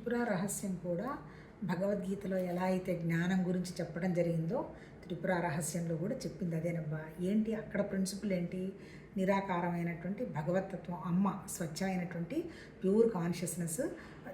త్రిపుర రహస్యం కూడా భగవద్గీతలో ఎలా అయితే జ్ఞానం గురించి చెప్పడం జరిగిందో త్రిపుర రహస్యంలో కూడా చెప్పింది అదేనబ్బా. ఏంటి? అక్కడ ప్రిన్సిపల్ ఏంటి? నిరాకారమైనటువంటి భగవతత్వం అమ్మ స్వచ్ఛమైనటువంటి ప్యూర్ కాన్షియస్నెస్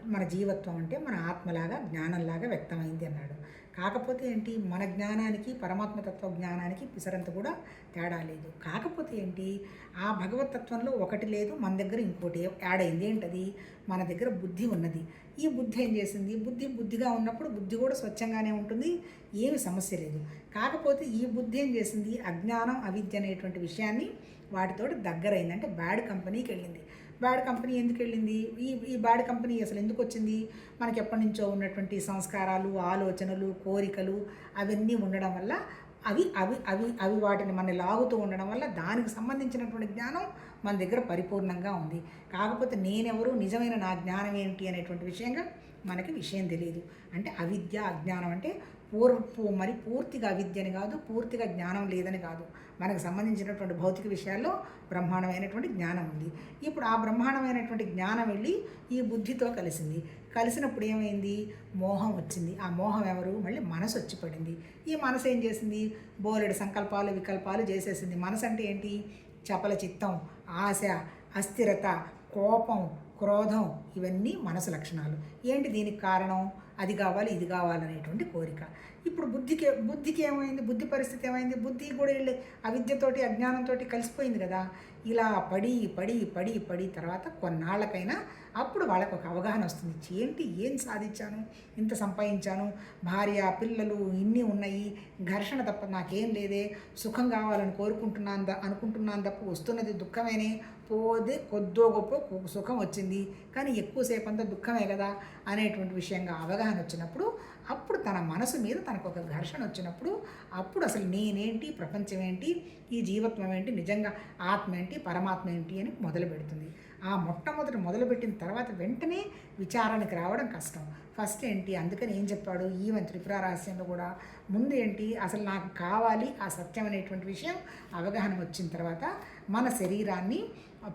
మన జీవత్వం అంటే మన ఆత్మలాగా జ్ఞానంలాగా వ్యక్తమైంది అన్నాడు. కాకపోతే ఏంటి? మన జ్ఞానానికి పరమాత్మతత్వ జ్ఞానానికి పిసరంత కూడా తేడా లేదు. కాకపోతే ఏంటి? ఆ భగవతత్వంలో ఒకటి లేదు మన దగ్గర ఇంకోటి యాడ్ అయింది. ఏంటది? మన దగ్గర బుద్ధి ఉన్నది. ఈ బుద్ధి ఏం చేసింది? బుద్ధి బుద్ధిగా ఉన్నప్పుడు బుద్ధి కూడా స్వచ్ఛంగానే ఉంటుంది ఏమి సమస్య లేదు. కాకపోతే ఈ బుద్ధి ఏం చేసింది? అజ్ఞానం అవిద్య అనేటువంటి విషయాన్ని వాటితోటి దగ్గరైంది. అంటే బ్యాడ్ కంపెనీకి వెళ్ళింది. బ్యాడ్ కంపెనీ ఎందుకు వెళ్ళింది? ఈ ఈ బ్యాడ్ కంపెనీ అసలు ఎందుకు వచ్చింది? మనకి ఎప్పటి నుంచో ఉన్నటువంటి సంస్కారాలు ఆలోచనలు కోరికలు అవన్నీ ఉండడం వల్ల అవి అవి అవి అవి వాటిని మన లాగుతూ ఉండడం వల్ల దానికి సంబంధించినటువంటి జ్ఞానం మన దగ్గర పరిపూర్ణంగా ఉంది. కాకపోతే నేనెవరు? నిజమైన నా జ్ఞానం ఏంటి? అనేటువంటి విషయంగా మనకి విషయం తెలియదు అంటే అవిద్య అజ్ఞానం అంటే పూర్వపు మరి పూర్తిగా అవిద్యని కాదు పూర్తిగా జ్ఞానం లేదని కాదు. మనకు సంబంధించినటువంటి భౌతిక విషయాల్లో బ్రహ్మాండమైనటువంటి జ్ఞానం ఉంది. ఇప్పుడు ఆ బ్రహ్మాండమైనటువంటి జ్ఞానం వెళ్ళి ఈ బుద్ధితో కలిసింది. కలిసినప్పుడు ఏమైంది? మోహం వచ్చింది. ఆ మోహం ఎవరు? మళ్ళీ మనసు వచ్చి పడింది. ఈ మనసు ఏం చేసింది? బోలెడు సంకల్పాలు వికల్పాలు చేసేసింది. మనసు అంటే ఏంటి? చపల చిత్తం ఆశ అస్థిరత కోపం క్రోధం ఇవన్నీ మనసు లక్షణాలు. ఏంటి దీనికి కారణం? అది కావాలి ఇది కావాలనేటువంటి కోరిక. ఇప్పుడు బుద్ధికి బుద్ధికి ఏమైంది? బుద్ధి పరిస్థితి ఏమైంది? బుద్ధి కూడా వెళ్ళి అవిద్యతోటి అజ్ఞానంతో కలిసిపోయింది కదా. ఇలా పడి పడి పడి పడి తర్వాత కొన్నాళ్ళకైనా అప్పుడు వాళ్ళకు ఒక అవగాహన వస్తుంది. ఏంటి? ఏం సాధించాను? ఇంత సంపాదించాను? భార్య పిల్లలు ఇన్ని ఉన్నాయి. ఘర్షణ తప్ప నాకేం లేదే. సుఖం కావాలని కోరుకుంటున్నాను అనుకుంటున్నాను తప్ప వస్తున్నది దుఃఖమేనే. పోదే కొద్దో గొప్ప సుఖం వచ్చింది. కానీ ఎక్కువసేపు అంతా దుఃఖమే కదా అనేటువంటి విషయంగా అవగాహన వచ్చినప్పుడు అప్పుడు తన మనసు మీద తనకు ఒక ఘర్షణ వచ్చినప్పుడు అప్పుడు అసలు నేనేంటి ప్రపంచం ఏంటి ఈ జీవత్వం ఏంటి నిజంగా ఆత్మ ఏంటి పరమాత్మ ఏంటి అని మొదలు పెడుతుంది. ఆ మొట్టమొదటి మొదలుపెట్టిన తర్వాత వెంటనే విచారణకు రావడం కష్టం. ఫస్ట్ ఏంటి అందుకని ఏం చెప్పాడు? ఈవెన్ త్రిపుర రహస్యంలో కూడా ముందు ఏంటి అసలు నాకు కావాలి ఆ సత్యం అనేటువంటి విషయం అవగాహన వచ్చిన తర్వాత మన శరీరాన్ని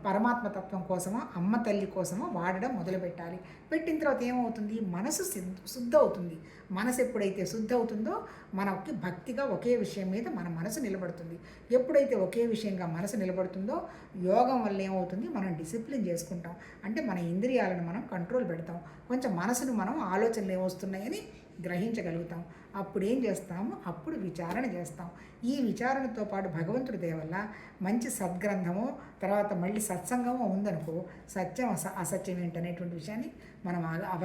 పరమాత్మ తత్వం కోసమో అమ్మ తల్లి కోసమో వాడడం మొదలుపెట్టాలి. పెట్టిన తర్వాత ఏమవుతుంది? మనసు శుద్ధ అవుతుంది మనసు ఎప్పుడైతే శుద్ధ అవుతుందో మనకి భక్తిగా ఒకే విషయం మీద మన మనసు నిలబడుతుంది. ఎప్పుడైతే ఒకే విషయంగా మనసు నిలబడుతుందో యోగం వల్ల ఏమవుతుంది? మనం డిసిప్లిన్ చేసుకుంటాం. అంటే మన ఇంద్రియాలను మనం కంట్రోల్ పెడతాం. కొంచెం మనసును మనం ఆలోచనలు ఏమొస్తున్నాయని గ్రహించగలుగుతాం. అప్పుడు ఏం చేస్తాము? అప్పుడు విచారణ చేస్తాం. ఈ విచారణతో పాటు భగవంతుడి దేవల్ల మంచి సద్గ్రంథము తర్వాత మళ్ళీ సత్సంగము ఉందనుకో సత్యం అస అసత్యం ఏంటనేటువంటి విషయాన్ని మనం అవ